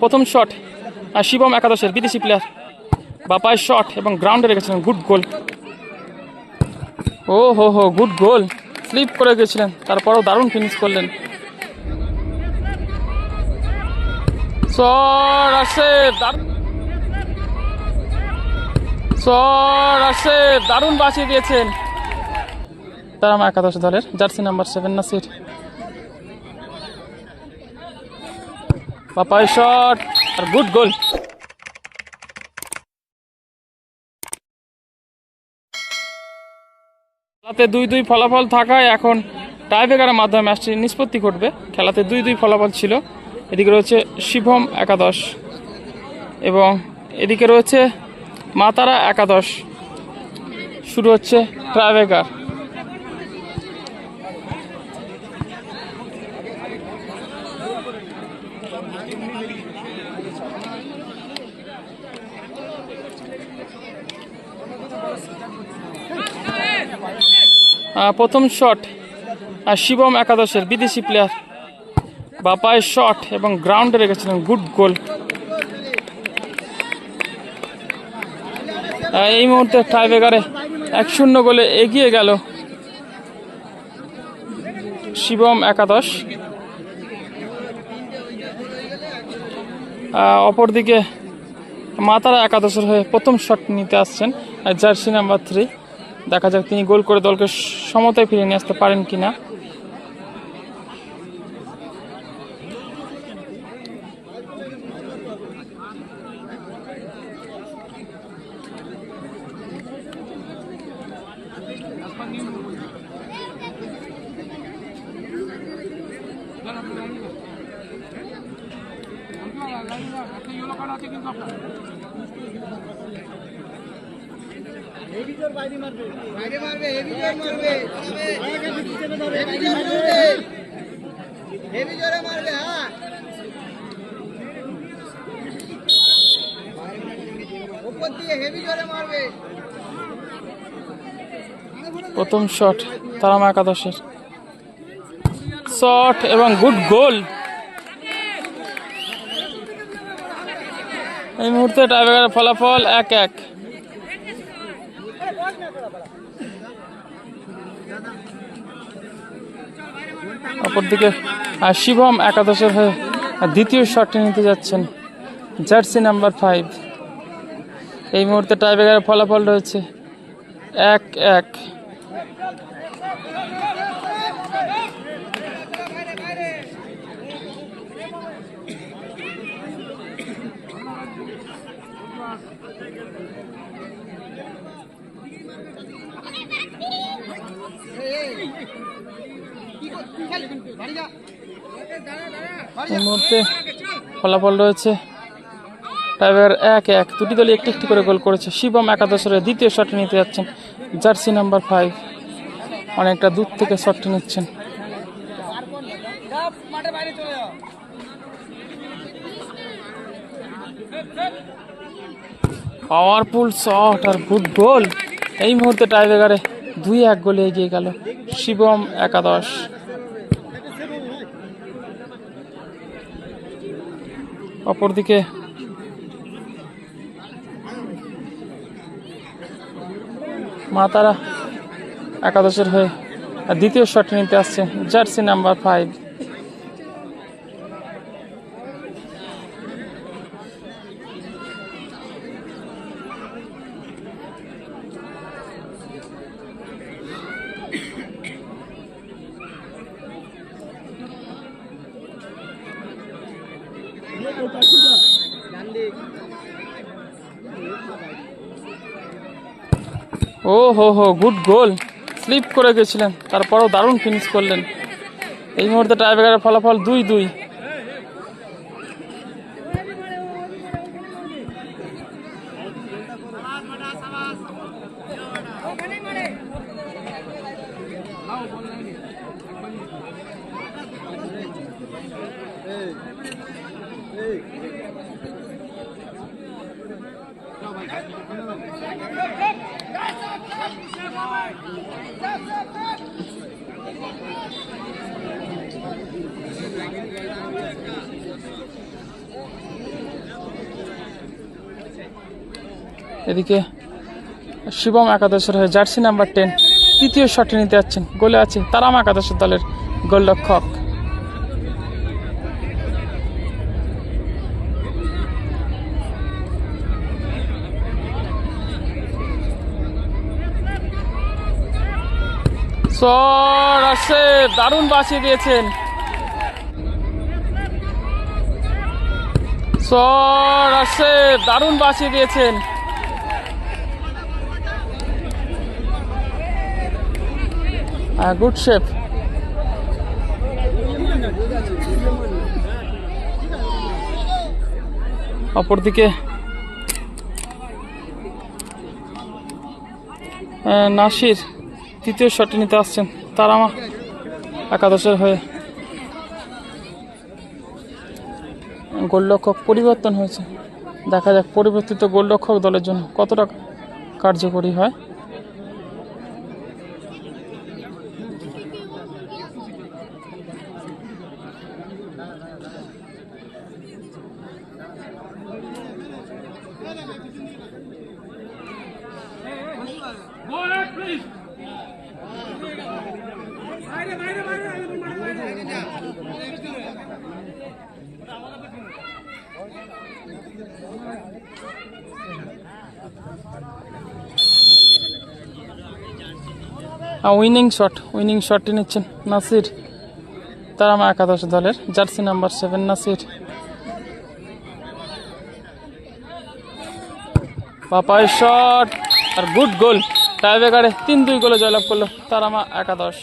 প্রথম শট শিবম একাদশের বিদেশি প্লেয়ার বাপায় শট এবং গ্রাউন্ডে রেখেছিলেন গুড গোল ও হো হো গুড গোল স্লিপ করে গেছিলেন তারপরও দারুণ ফিনিশ করলেন। দারুণ। চর আসে দারুণ বাঁচিয়ে দিয়েছেন। তারা একাদশ দলের জার্সি নাম্বার সেভেন না নাসির। পাপাই শট, আর গুড গোল। খেলাতে দুই দুই ফলাফল থাকায় এখন টাইব্রেকারের মাধ্যমে ম্যাচটি নিষ্পত্তি ঘটবে। খেলাতে দুই দুই ফলাফল ছিল। এদিকে রয়েছে শিভম একাদশ এবং এদিকে রয়েছে মাতারা একাদশ। শুরু হচ্ছে ট্রাইবেকার প্রথম শট শিবম একাদশের বিদেশি প্লেয়ার বাপায় শট এবং গ্রাউন্ডে রেখেছিলেন গুড গোল এই মুহূর্তে টাইব্রেকারে এক শূন্য গোলে এগিয়ে গেল শিবম একাদশ। অপরদিকে মাতারা একাদশের হয়ে প্রথম শট নিতে আসছেন জার্সি নাম্বার থ্রি দেখা যাক তিনি গোল করে দলকে সমতায় ফিরিয়ে নিয়ে আসতে পারেন কিনা। বাইরে মারবে। হেভি জোর মারবে। হেভি জোর মারবে। হেভি জোরে মারবে হ্যাঁ। উপর দিয়ে হেভি জোরে মারবে। প্রথম শট তারামা একাদশের। শট এবং গুড গোল এই মুহূর্তে টাইব্রেকারের ফলাফল এক এক। অপরদিকে শিবম একাদশের হয়ে দ্বিতীয় শটটি নিতে যাচ্ছেন। জার্সি নাম্বার ফাইভ এই মুহূর্তে টাইব্রেকারের ফলাফল রয়েছে এক এক। মুহূর্তে ফলাফল রয়েছে টাইব্রেকার এক এক দুটি দলই একটি একটি করে গোল করেছে শিবম একাদশের দ্বিতীয় শটটি নিতে যাচ্ছেন জার্সি নাম্বার ফাইভ অনেকটা দূর থেকে শটটি নিচ্ছেন পাওয়ারফুল শট আর গুড গোল এই মুহূর্তে টাইব্রেকারে দুই এক গোলে এগিয়ে গেল শিবম একাদশ। অপরদিকে মাতারা একাদশের হয়ে দ্বিতীয় শট নিতে আসছে জার্সি নাম্বার ফাইভ ও হো হো, গুড গোল। স্লিপ করে গেছিলেন, তারপরেও দারুণ ফিনিশ করলেন। এই মুহূর্তে টাইব্রেকারের ফলাফল দুই দুই। Hey! এদিকে শিবম একাদশের হয়ে জার্সি নাম্বার টেন, তৃতীয় শটে নিতে যাচ্ছেন, গোলে আছে তারাম একাদশের দলের গোলরক্ষক। দারুণ বাঁচিয়ে দিয়েছেন। দারুণ বাঁচিয়ে দিয়েছেন। গুড শেপ অপরদিকে। নাসির। তৃতীয় শটে নিতে আসছেন তারামা একাদশের হয়ে। গোলরক্ষক পরিবর্তন হয়েছে। দেখা যাক পরিবর্তিত গোলরক্ষক দলের জন্য কতটা কার্যকরী হয়। উইনিং শট উইনিং শটটি নিচ্ছেন নাসির। তারামা একাদশ দলের, jersey number seven Nasir. Papai shot আর গুড গোল টাইব্রেকারে তিন দুই গোলে জয়লাভ করল তারামা একাদশ।